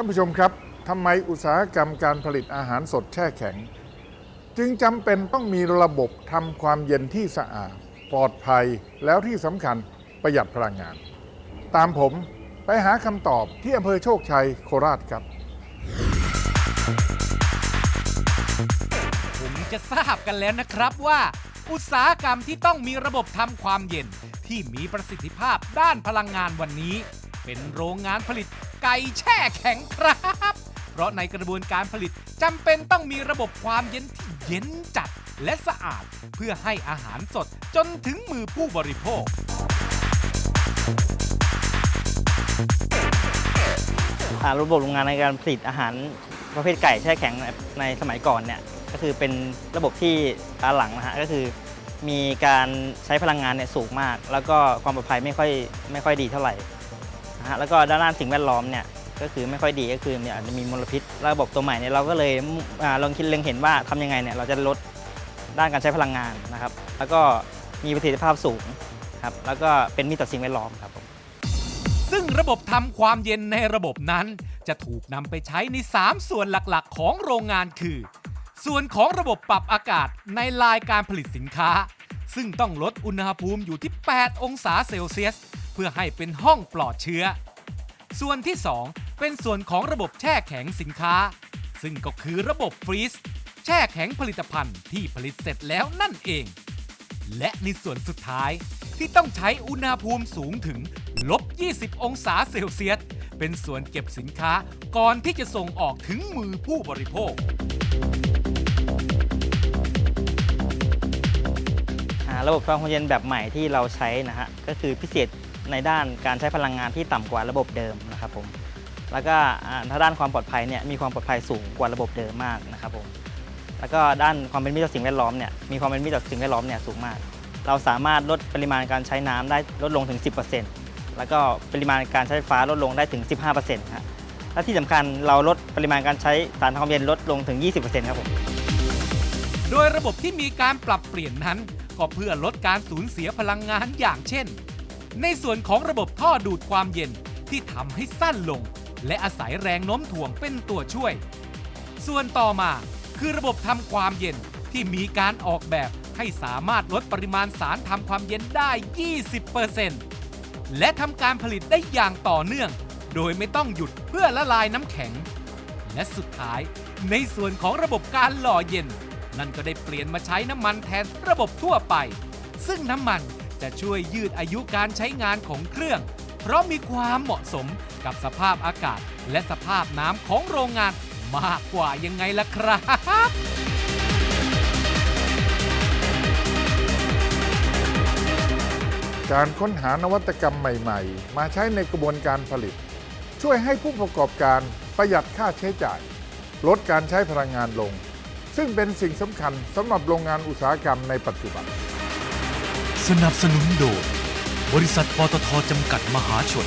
ท่านผู้ชมครับทำไมอุตสาหกรรมการผลิตอาหารสดแช่แข็ง จึงจำเป็นต้องมีระบบทำความเย็นที่สะอาด ปลอดภัยแล้วที่สำคัญประหยัดพลังงาน ตามผมไปหาคำตอบที่อำเภอโชคชัยโคราชครับ ผมจะทราบกันแล้วนะครับว่า อุตสาหกรรมที่ต้องมีระบบทำความเย็นที่มีประสิทธิภาพด้านพลังงานวันนี้ เป็นโรงงานผลิตไก่แช่แข็งครับ เพราะในกระบวนการผลิตจำเป็นต้องมีระบบความเย็นที่เย็นจัดและสะอาด เพื่อให้อาหารสดจนถึงมือผู้บริโภค อ่าระบบโรงงานในการผลิตอาหารประเภทไก่แช่แข็งในในสมัยก่อนเนี่ยก็คือเป็นระบบที่ล้าหลังนะฮะก็คือ มีการใช้พลังงานเนี่ยสูงมาก แล้วก็ความปลอดภัยไม่ค่อยไม่ค่อยดีเท่าไหร่ ฮะแล้วก็ด้านด้านสิ่งแวดล้อมเนี่ยก็คือไม่ค่อยดีก็คือเนี่ยอาจจะมีมลพิษระบบตัวใหม่เนี่ยเราก็เลยอ่าลองคิดเล็งเห็นว่าทำยังไงเนี่ยเราจะลดด้านการใช้พลังงานนะครับ แล้วก็มีประสิทธิภาพสูงครับแล้วก็เป็นมิตรต่อสิ่งแวดล้อมครับผม ซึ่งระบบทำความเย็นในระบบนั้น จะถูกนำไปใช้ใน 3 ส่วนหลักๆ ของโรงงานคือ ส่วนของระบบปรับอากาศในลายการผลิตสินค้า ซึ่งต้องลดอุณหภูมิอยู่ที่ 8 องศาเซลเซียส พื่อให้เป็นห้องปลอดเชื้อ ส่วนที่ 2 เป็นส่วนของระบบแช่แข็งสินค้า ซึ่งก็คือระบบฟรีซแช่แข็งผลิตภัณฑ์ที่ผลิตเสร็จแล้วนั่นเอง และในส่วนสุดท้ายที่ต้องใช้อุณหภูมิสูงถึงลบ 20 องศาเซลเซียส เป็นส่วนเก็บสินค้าก่อนที่จะส่งออกถึงมือผู้บริโภคระบบความเย็นแบบใหม่ที่เราใช้นะฮะก็คือพิเศษ ในด้านการใช้พลังงานที่ต่ำกว่าระบบเดิมนะครับผมแล้วก็ถ้าด้านความปลอดภัยเนี่ยมีความปลอดภัยสูงกว่าระบบเดิมมากนะครับผมแล้วก็ด้านความเป็นมิตรต่อสิ่งแวดล้อมเนี่ยมีความเป็นมิตรต่อสิ่งแวดล้อมเนี่ยสูงมาก เราสามารถลดปริมาณการใช้น้ำได้ลดลงถึง 10%แล้วก็ปริมาณการใช้ไฟฟ้าลดลงได้ถึง 15%ฮะและที่สำคัญเราลดปริมาณการใช้สารความเย็นลดลงถึง 20%ครับผมโดยระบบที่มีการปรับเปลี่ยนนั้น ก็เพื่อลดการสูญเสียพลังงานอย่างเช่น ในส่วนของระบบท่อดูดความเย็นที่ทำให้สั้นลง และอาศัยแรงโน้มถ่วงเป็นตัวช่วย ส่วนต่อมาคือระบบทำความเย็นที่มีการออกแบบให้สามารถลดปริมาณสารทำความเย็นได้ 20%และทำการผลิตได้อย่างต่อเนื่อง โดยไม่ต้องหยุดเพื่อละลายน้ำแข็ง และสุดท้ายในส่วนของระบบการหล่อเย็น นั่นก็ได้เปลี่ยนมาใช้น้ำมันแทนระบบทั่วไป ซึ่งน้ำมัน จะช่วยยืดอายุการใช้งานของเครื่อง เพราะมีความเหมาะสมกับสภาพอากาศ และสภาพน้ำของโรงงานมากกว่ายังไงล่ะครับการค้นหานวัตกรรมใหม่ ๆ มาใช้ในกระบวนการผลิต ช่วยให้ผู้ประกอบการประหยัดค่าใช้จ่าย ลดการใช้พลังงานลง ซึ่งเป็นสิ่งสำคัญสำหรับโรงงานอุตสาหกรรมในปัจจุบัน สนับสนุนโดย บริษัทปตทจำกัดมหาชน